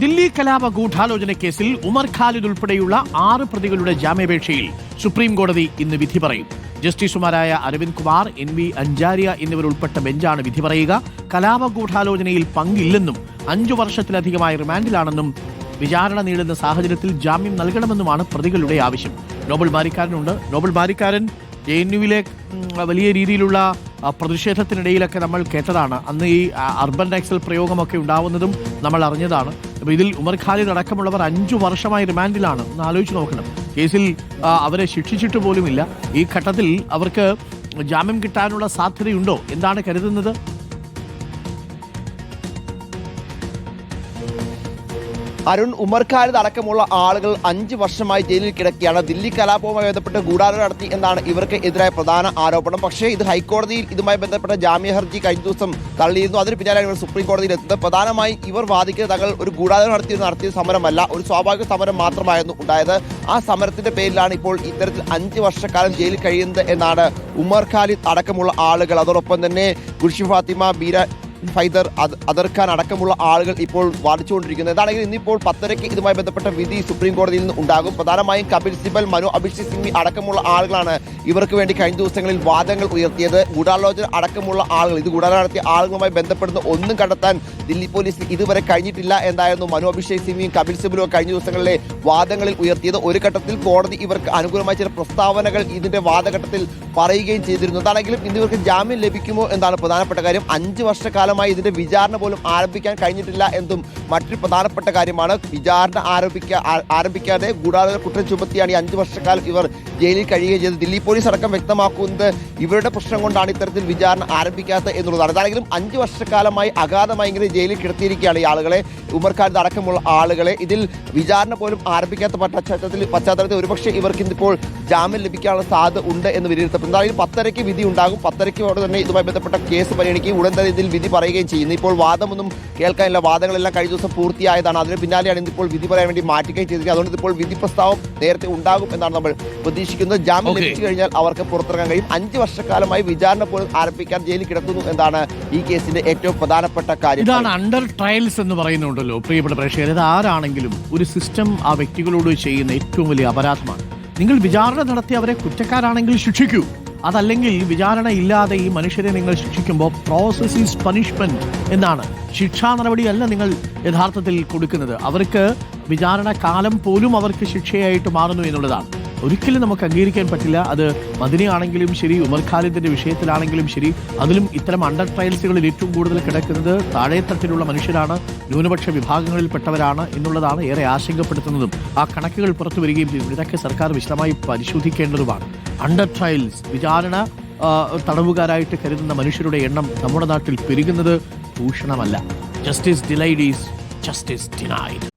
ദില്ലി കലാപ ഗൂഢാലോചന കേസിൽ ഉമർ ഖാലിദ് ഉൾപ്പെടെയുള്ള ആറ് പ്രതികളുടെ ജാമ്യാപേക്ഷയിൽ സുപ്രീം കോടതി ഇന്ന് വിധി പറയും. ജസ്റ്റിസുമാരായ അരവിന്ദ് കുമാർ എൻ വി അഞ്ചാരിയ എന്നിവരുൾപ്പെട്ട ബെഞ്ചാണ് വിധി പറയുക. കലാപ ഗൂഢാലോചനയിൽ പങ്കില്ലെന്നും അഞ്ചു വർഷത്തിലധികമായി റിമാൻഡിലാണെന്നും വിചാരണ നീളുന്ന സാഹചര്യത്തിൽ ജാമ്യം നൽകണമെന്നുമാണ് പ്രതികളുടെ ആവശ്യം. നോബൽ ബാരിക്കാരനുണ്ട്. നോബൽ ബാരിക്കാരൻ ജെ എൻ യുവിലെ വലിയ രീതിയിലുള്ള പ്രതിഷേധത്തിനിടയിലൊക്കെ നമ്മൾ കേട്ടതാണ്. അന്ന് ഈ അർബൻ ടാക്സൽ പ്രയോഗമൊക്കെ ഉണ്ടാവുന്നതും നമ്മൾ അറിഞ്ഞതാണ്. അപ്പോൾ ഇതിൽ ഉമർ ഖാലിദ് അടക്കമുള്ളവർ അഞ്ചു വർഷമായി റിമാൻഡിലാണ്. ഒന്ന് ആലോചിച്ച് നോക്കണം. കേസിൽ അവരെ ശിക്ഷിച്ചിട്ട് പോലുമില്ല. ഈ ഘട്ടത്തിൽ അവർക്ക് ജാമ്യം കിട്ടാനുള്ള സാധ്യതയുണ്ടോ? എന്താണ് കരുതുന്നത്? അരുൺ ഉമർ ഖാലിദ് അടക്കമുള്ള ആളുകൾ അഞ്ച് വർഷമായി ജയിലിൽ കിടക്കുകയാണ്. ദില്ലി കലാപവുമായി ബന്ധപ്പെട്ട് ഗൂഢാലോചന നടത്തി എന്നാണ് ഇവർക്ക് എതിരായ പ്രധാന ആരോപണം. പക്ഷേ ഇത് ഹൈക്കോടതിയിൽ ഇതുമായി ബന്ധപ്പെട്ട ജാമ്യ ഹർജി കഴിഞ്ഞ ദിവസം തള്ളിയിരുന്നു. അതിന് പിന്നാലെയാണ് ഇവർ സുപ്രീം കോടതിയിൽ എത്തുന്നത് പ്രധാനമായും ഇവർ വാദിക്കുന്നത് തങ്ങൾ ഒരു ഗൂഢാലോചന നടത്തി നടത്തിയ സമരമല്ല ഒരു സ്വാഭാവിക സമരം മാത്രമായിരുന്നു ഉണ്ടായത്. ആ സമരത്തിന്റെ പേരിലാണ് ഇപ്പോൾ ഇത്തരത്തിൽ അഞ്ച് വർഷക്കാലം ജയിലിൽ കഴിയുന്നത് എന്നാണ് ഉമർ ഖാലിദ് അടക്കമുള്ള ആളുകൾ. അതോടൊപ്പം തന്നെ ഗുർഷി ഫാത്തിമ ബീര ഫൈദർ അദർ അടക്കമുള്ള ആളുകൾ ഇപ്പോൾ വാദിച്ചുകൊണ്ടിരിക്കുന്നത്. എന്താണെങ്കിൽ ഇന്നിപ്പോൾ പത്തരയ്ക്ക് ഇതുമായി ബന്ധപ്പെട്ട വിധി സുപ്രീം കോടതിയിൽ നിന്ന് ഉണ്ടാകും. പ്രധാനമായും കപിൽ സിബൽ മനു അഭിഷേക് സിംഗ് അടക്കമുള്ള ആളുകളാണ് ഇവർക്ക് വേണ്ടി കഴിഞ്ഞ ദിവസങ്ങളിൽ വാദങ്ങൾ ഉയർത്തിയത്. ഗൂഢാലോചന അടക്കമുള്ള ആളുകൾ ഇത് ഗൂഢാലോചന നടത്തിയ ആളുകളുമായി ബന്ധപ്പെടുന്ന ഒന്നും കണ്ടെത്താൻ ദില്ലി പോലീസ് ഇതുവരെ കഴിഞ്ഞിട്ടില്ല എന്നായിരുന്നു മനു അഭിഷേക് സിംഗും കപിൽ സിബലും കഴിഞ്ഞ ദിവസങ്ങളിലെ വാദങ്ങളിൽ ഉയർത്തിയത്. ഒരു ഘട്ടത്തിൽ കോടതി ഇവർക്ക് അനുകൂലമായ ചില പ്രസ്താവനകൾ ഇതിന്റെ വാദഘട്ടത്തിൽ പറയുകയും ചെയ്തിരുന്നു. അതാണെങ്കിലും ഇന്ന് ഇവർക്ക് ജാമ്യം ലഭിക്കുമോ എന്നാണ് പ്രധാനപ്പെട്ട കാര്യം. അഞ്ച് വർഷക്കാലമായി ഇതിന്റെ വിചാരണ പോലും ആരംഭിക്കാൻ കഴിഞ്ഞിട്ടില്ല എന്നും മറ്റൊരു പ്രധാനപ്പെട്ട കാര്യമാണ് വിചാരണ ആരംഭിക്കാ ആരംഭിക്കാതെ ഗൂഢാലോചന കുറ്റം ചുമത്തിയാണ് ഈ അഞ്ച് വർഷക്കാലം ഇവർ ജയിലിൽ കഴിയുകയും ചെയ്തത്. ദില്ലി പോലീസ് അടക്കം വ്യക്തമാക്കുന്നത് ഇവരുടെ പ്രശ്നം കൊണ്ടാണ് ഇത്തരത്തിൽ വിചാരണ ആരംഭിക്കാത്തത് എന്നുള്ളതാണ്. അതാണെങ്കിലും അഞ്ച് വർഷക്കാലമായി അഗാധമായി ഇങ്ങനെ ജയിലിൽ കിടത്തിയിരിക്കുകയാണ് ഈ ആളുകളെ. ഉമർ ഖാലിദ് അടക്കമുള്ള ആളുകളെ ഇതിൽ വിചാരണ പോലും ആരംഭിക്കാത്ത പശ്ചാത്തലത്തിൽ പശ്ചാത്തലത്തിൽ ഒരുപക്ഷെ ഇവർക്ക് ഇന്നിപ്പോൾ ജാമ്യം ലഭിക്കാനുള്ള സാധ്യത ഉണ്ട് എന്ന് വിലയിരുത്തപ്പെടുന്നു എന്തായാലും പത്തരയ്ക്ക് വിധി ഉണ്ടാകും. പത്തരയ്ക്കോടെ തന്നെ ഇതുമായി ബന്ധപ്പെട്ട കേസ് പരിഗണിക്കുകയും ഉടൻ തന്നെ ഇതിൽ വിധി പറയുകയും ചെയ്യുന്നു. ഇപ്പോൾ വാദമൊന്നും കേൾക്കാനില്ല. വാദങ്ങളെല്ലാം കഴിഞ്ഞ ദിവസം പൂർത്തിയായതാണ്. അതിന് പിന്നാലെയാണ് ഇന്നിപ്പോൾ വിധി പറയാൻ വേണ്ടി മാറ്റുകയും ചെയ്തിരിക്കുന്നത് അതുകൊണ്ട് ഇപ്പോൾ വിധി പ്രസ്താവം നേരത്തെ ഉണ്ടാകും എന്നാണ് നമ്മൾ പ്രതീക്ഷിക്കുന്നത്. ജാമ്യം. ലഭിച്ചു കഴിഞ്ഞാൽ അവർക്ക് പുറത്തിറങ്ങാൻ കഴിയും. അഞ്ച് വർഷക്കാലമായി വിചാരണ പോലും ആരംഭിക്കാൻ ജയിലിൽ കിടക്കുന്നു എന്നാണ് ഈ കേസിന്റെ ഏറ്റവും പ്രധാനപ്പെട്ട കാര്യം. ഇതാണ് അണ്ടർ ട്രയൽസ് എന്ന് പറയുന്നുണ്ടല്ലോ പ്രിയപ്പെട്ട പ്രേക്ഷകർ ഇത് ആരാണെങ്കിലും ഒരു സിസ്റ്റം ആ വ്യക്തികളോട് ചെയ്യുന്ന ഏറ്റവും വലിയ അപരാധമാണ്. നിങ്ങൾ വിചാരണ നടത്തി അവരെ കുറ്റക്കാരാണെങ്കിൽ ശിക്ഷിക്കൂ. അതല്ലെങ്കിൽ വിചാരണ ഇല്ലാതെ ഈ മനുഷ്യരെ നിങ്ങൾ ശിക്ഷിക്കുമ്പോൾ പ്രോസസ് ഈസ് പണിഷ്മെന്റ് എന്നാണ്. ശിക്ഷാ നടപടിയല്ല നിങ്ങൾ യഥാർത്ഥത്തിൽ കൊടുക്കുന്നത്. അവർക്ക് വിചാരണ കാലം പോലും അവർക്ക് ശിക്ഷയായിട്ട് മാറുന്നു എന്നുള്ളതാണ്. ഒരിക്കലും നമുക്ക് അംഗീകരിക്കാൻ പറ്റില്ല. അത് മദിനയാണെങ്കിലും ശരി ഉമർ ഖാലിദിന്റെ വിഷയത്തിലാണെങ്കിലും ശരി അതിലും ഇത്തരം അണ്ടർ ട്രയൽസുകളിൽ ഏറ്റവും കൂടുതൽ കിടക്കുന്നത് താഴേത്തട്ടിലുള്ള മനുഷ്യരാണ് ന്യൂനപക്ഷ വിഭാഗങ്ങളിൽപ്പെട്ടവരാണ് എന്നുള്ളതാണ് ഏറെ ആശങ്കപ്പെടുത്തുന്നതും. ആ കണക്കുകൾ പുറത്തു വരികയും ഇതൊക്കെ സർക്കാർ വിശദമായി പരിശോധിക്കേണ്ടതുമാണ്. അണ്ടർ ട്രയൽസ് വിചാരണ തടവുകാരായിട്ട് കരുതുന്ന മനുഷ്യരുടെ എണ്ണം നമ്മുടെ നാട്ടിൽ പെരുകുന്നത് ഭൂഷണമല്ല justice delayed is justice denied